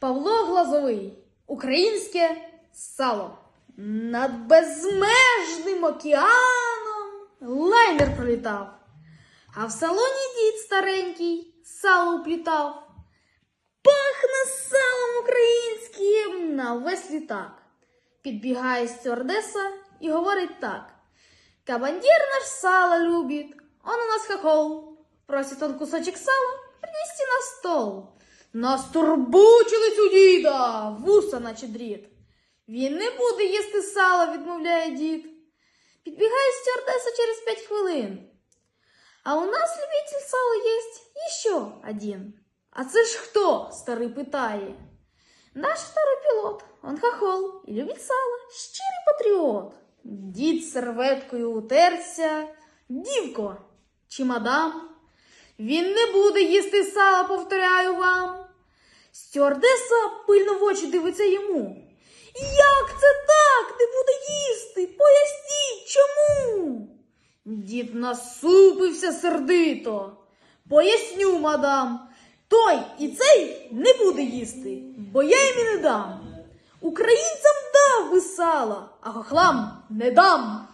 Павло Глазовий. Українське сало. Над безмежним океаном лайнер пролітав, а в салоні дід старенький сало уплітав. Пахне салом українським на весь літак. Підбігає стюардеса і говорить так. Командир наш сало любит, он у нас хохол. Просит он кусочек сала принести на стол. Нас турбучились у діда, вуса наче дріт. Він не буде їсти сало, відмовляє дід. Підбігає стюардеса через п'ять хвилин. А у нас любитель сала есть еще один. А це ж хто? старий питає. Наш второй пілот, он хохол і любить сало, щирий патріот. Дід серветкою утерся. Дівко чи мадам? Він не буде їсти сала, повторяю вам. Стюардеса пильно в очі дивиться йому. Як це так? Не буде їсти? Поясніть, чому? Дід насупився сердито. Поясню, мадам. Той і цей не буде їсти, бо я їм і не дам. Українцям дав би сала, а хохлам не дам.